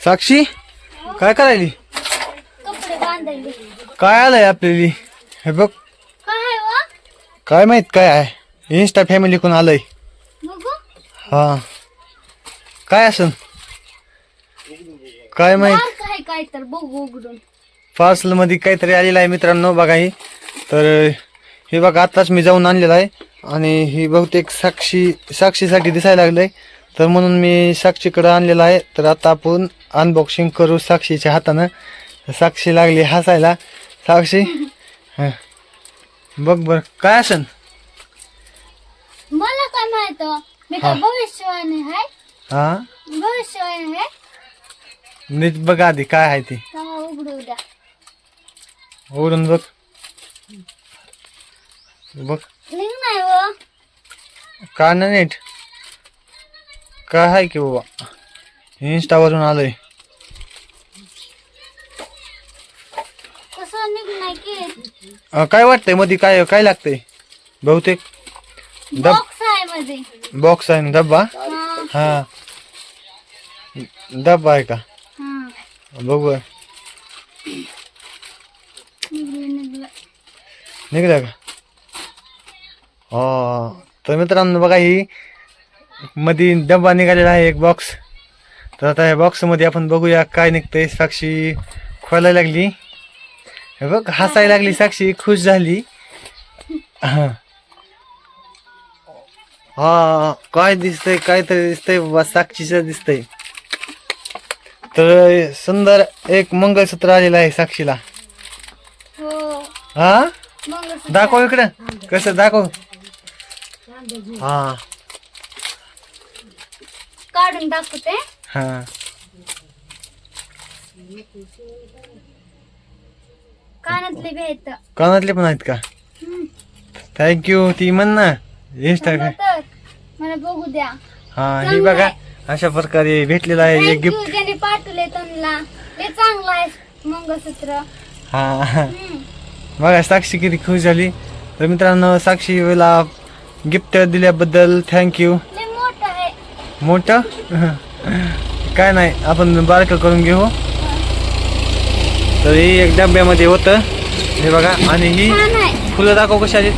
साक्षी काय करायली? कपडे बांधायले. काय आलंय आपल्याली? हे बघ. काय व काय माहीत काय आहे? इन्स्टा फॅमिली कोण आलंय? बघू हा? काय असन? काय माहीत? बारकं आहे काय तर? बघू उघडून. पार्सलमध्ये काहीतरी आलेलं आहे मित्रांनो बघा ही. तर हे बघा आताच मी जाऊन आणलेलं आहे. आणि ही बहुतेक साक्षी साक्षीसाठी दिसायला लागलंय. तर म्हणून मी साक्षीकडे आणलेलं आहे. तर आता आपण अनबॉक्सिंग करू साक्षीच्या हातानं. साक्षी लागली हसायला. साक्षी? हं. बघ बर काय असन? मला काय माहीत मी काय भविष्यवाणी आहे हा? भविष्यवाणी आहे नीट बघ आधी काय आहे ती. का उघडू द्या. उघडून बघ. बघ. निघ नाही व का ना नीट? काय आहे की बाबा? इंस्टावरून आलंय. अं, काय वाटतंयमध्ये काय काय लागतंय? बहुतेक. डब बॉक्स आहे मध्ये बॉक्स आहे ना डब्बा हा. हा. डब्बा आहे का? हा. बघू. बरं. निघलं निघलं. निघलं का? हा. तर मित्रांनो बघा ही मध्ये डब्बा निघालेला आहे एक बॉक्स तर आता या बॉक्समध्ये आपण बघूया काय निघतंय. साक्षी खोलायला लागली. हे बघ हसायला लागली साक्षी खुश झाली. हा. काय दिसतंय काय तरी दिसतंय साक्षीचं दिसतंय. तर सुंदर एक मंगळसूत्र आलेलं आहे साक्षीला. हो. हा? दाखव इकडं. कसं दाखव. हा. काढून दाखवते. हा. कानातले बी आहेत. कानातले पण आहेत का? थँक्यू ती म्हण ना इंस्टा तर मला बघू द्या. हा ही बघा अशा प्रकारे भेटलेलं आहे एक थँक्यू गिफ्ट ज्याने पाठवले त्यांना. ते चांगलं आहे मंगळसूत्र. हा. हम्म. बघा साक्षी किती खुश झाली. तर मित्रांनो साक्षीला गिफ्ट दिल्याबद्दल थँक्यू लय मोठं आहे. मोठं? काय नाही आपण बारकं करून घेऊ. तर ही एक डब्यामध्ये होतं. हे बघा आणि ही फुलं दाखव कशी आली.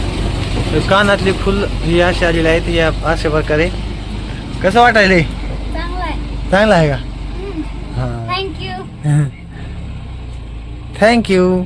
कानातली फुल ही अशी आलेली आहेत या अशा प्रकारे. कसं वाटायले चांगलं आहे. चांगलं आहे का. हां. Thank you thank you